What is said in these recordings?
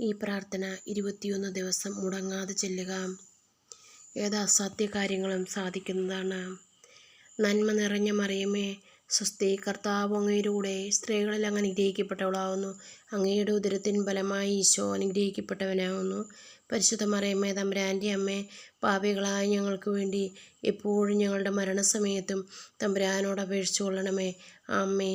ഈ പ്രാർത്ഥന ഇരുപത്തിയൊന്ന് ദിവസം മുടങ്ങാതെ ചെല്ലുക. ഏത് അസാധ്യ കാര്യങ്ങളും സാധിക്കുന്നതാണ്. നന്മ നിറഞ്ഞ മറിയമേ സ്വസ്തി കർത്താവ് അങ്ങയിലൂടെ സ്ത്രീകളിൽ അങ്ങ് അനുഗ്രഹിക്കപ്പെട്ടവളാവുന്നു. അങ്ങയുടെ ഉദരത്തിൻ ഫലമായി ഈശോ അനുഗ്രഹിക്കപ്പെട്ടവനാവുന്നു. പരിശുദ്ധ മറിയമ്മേ തമ്പുരാന്റെ അമ്മേ പാപികളായ ഞങ്ങൾക്ക് വേണ്ടി എപ്പോഴും ഞങ്ങളുടെ മരണസമയത്തും തമ്പുരാനോട് അപേക്ഷിച്ചു കൊള്ളണമേ ആമ്മേ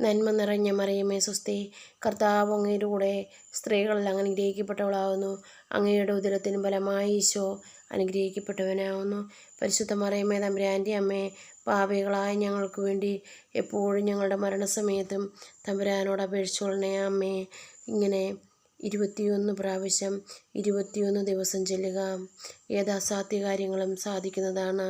നന്മ നിറഞ്ഞ മറിയമേ സ്വസ്തി. കർത്താവ് അങ്ങയുടെ കൂടെ സ്ത്രീകളിൽ അനുഗ്രഹിക്കപ്പെട്ടവളാവുന്നു അങ്ങയുടെ ഉദരത്തിന് ഫലമായി ഈശോ അനുഗ്രഹിക്കപ്പെട്ടവനാവുന്നു. പരിശുദ്ധ മറിയമ്മേ തമ്പുരാന്റെ അമ്മേ പാപികളായ ഞങ്ങൾക്ക് വേണ്ടി എപ്പോഴും ഞങ്ങളുടെ മരണസമയത്തും തമ്പുരാനോട് അപേക്ഷിച്ചോളണേ. അമ്മേ ഇങ്ങനെ ഇരുപത്തിയൊന്ന് പ്രാവശ്യം ഇരുപത്തിയൊന്ന് ദിവസം ചെല്ലുക. ഏത് അസാധ്യ കാര്യങ്ങളും സാധിക്കുന്നതാണ്.